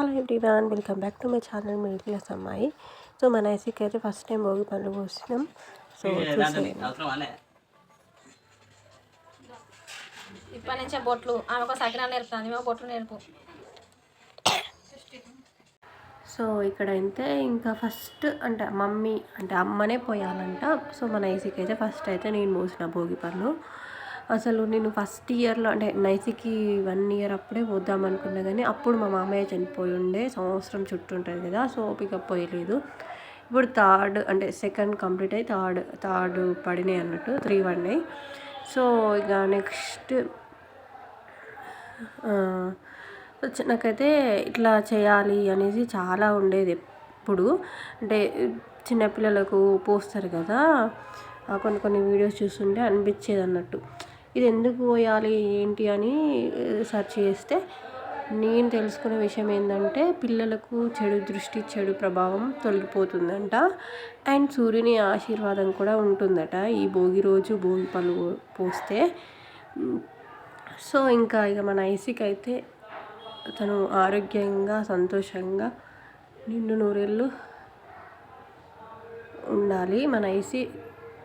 Hello everyone welcome back to my channel middle class అమ్మాయి so మన ఐసీకి అయితే ఫస్ట్ టైం భోగి పనులు పోసినాం. సో ఇప్పటి నుంచే బొట్లు ఆమె ఒక సకినాలు నేర్పుతుంది మేము బొట్లు నేర్పు. సో ఇక్కడ అయితే ఇంకా ఫస్ట్ అంటే మమ్మీ అంటే అమ్మనే పోయాలంట. సో మన ఐసీకి అయితే ఫస్ట్ అయితే నేను పోసిన భోగి పనులు అసలు నేను ఫస్ట్ ఇయర్లో అంటే నైసికి వన్ ఇయర్ అప్పుడే పోద్దాం అనుకున్నా కానీ అప్పుడు మా మామయ్య చనిపోయి ఉండే సంవత్సరం చుట్టూ ఉంటుంది కదా సో ఓపిక పోయలేదు. ఇప్పుడు థర్డ్ అంటే సెకండ్ కంప్లీట్ అయ్యి థర్డ్ థర్డ్ పడినాయి అన్నట్టు త్రీ పడినాయి. సో ఇక నెక్స్ట్ వచ్చి- నాకైతే ఇట్లా చేయాలి అనేసి చాలా ఉండేది ఎప్పుడు. అంటే చిన్నపిల్లలకు పోస్తారు కదా కొన్ని కొన్ని వీడియోస్ చూస్తుంటే అనిపించేది అన్నట్టు. ఇది ఎందుకు పోయాలి ఏంటి అని సెర్చ్ చేస్తే నేను తెలుసుకునే విషయం ఏంటంటే పిల్లలకు చెడు దృష్టి చెడు ప్రభావం తొలగిపోతుందంట. అండ్ సూర్యుని ఆశీర్వాదం కూడా ఉంటుందట ఈ భోగి రోజు భోగి పళ్ళు పోస్తే. సో ఇంకా ఇక మన ఐసీకి అయితే తను ఆరోగ్యంగా సంతోషంగా నిండు నూరేళ్ళు ఉండాలి. మన ఐసీ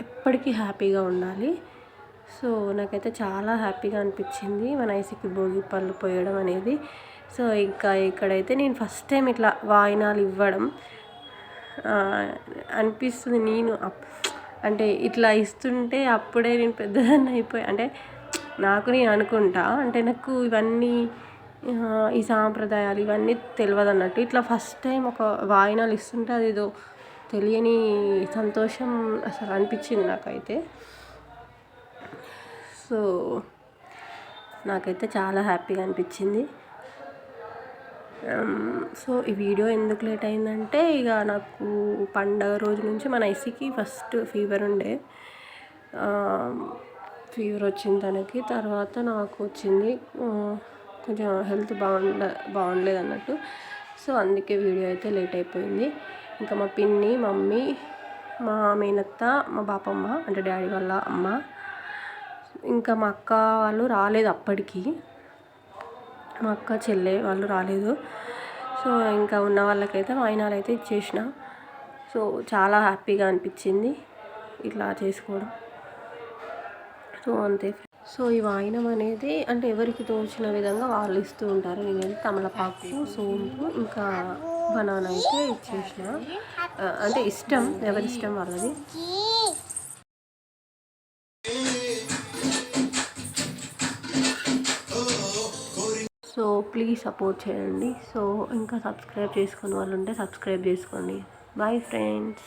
ఎప్పటికీ హ్యాపీగా ఉండాలి. సో నాకైతే చాలా హ్యాపీగా అనిపించింది మన ఐసీకి భోగి పళ్ళు పోయడం అనేది. సో ఇంకా ఇక్కడైతే నేను ఫస్ట్ టైం ఇట్లా వాయినాలు ఇవ్వడం. అనిపిస్తుంది నేను అంటే ఇట్లా ఇస్తుంటే అప్పుడే నేను పెద్దదాన్ని అయిపోయి అంటే నాకు నేను అనుకుంటా అంటే నాకు ఇవన్నీ ఈ సాంప్రదాయాలు ఇవన్నీ తెలియదు అన్నట్టు. ఇట్లా ఫస్ట్ టైం ఒక వాయినాలు ఇస్తుంటే అదేదో తెలియని సంతోషం అసలు అనిపించింది నాకైతే. సో నాకైతే చాలా హ్యాపీగా అనిపించింది. సో ఈ వీడియో ఎందుకు లేట్ అయిందంటే ఇక నాకు పండగ రోజు నుంచి మన ఐసీకి ఫస్ట్ ఫీవర్ ఉండే. ఫీవర్ వచ్చింది తనకి. తర్వాత నాకు వచ్చింది కొంచెం హెల్త్ బాగుండ బాగుండలేదు అన్నట్టు. సో అందుకే వీడియో అయితే లేట్ అయిపోయింది. ఇంకా మా పిన్ని మమ్మీ మా మేనత్త మా బాపమ్మ అంటే డాడీ వాళ్ళ అమ్మ ఇంకా మా అక్క వాళ్ళు రాలేదు అప్పటికి. మా అక్క చెల్లె వాళ్ళు రాలేదు. సో ఇంకా ఉన్న వాళ్ళకైతే వాయినాలు అయితే ఇచ్చేసిన. సో చాలా హ్యాపీగా అనిపించింది ఇట్లా చేసుకోవడం. సో అంతే. సో ఈ వాయినం అనేది అంటే ఎవరికి తోచిన విధంగా వాళ్ళు ఇస్తూ ఉంటారు. నేనైతే తమలపాకు సోంపు ఇంకా బనానా అయితే ఇచ్చేసిన. అంటే ఇష్టం ఎవరి ఇష్టం వాళ్ళది. సో ప్లీజ్ సపోర్ట్ చేయండి. సో ఇంకా సబ్స్క్రైబ్ చేసుకుని వాళ్ళు ఉంటే సబ్స్క్రైబ్ చేసుకోండి. Bye friends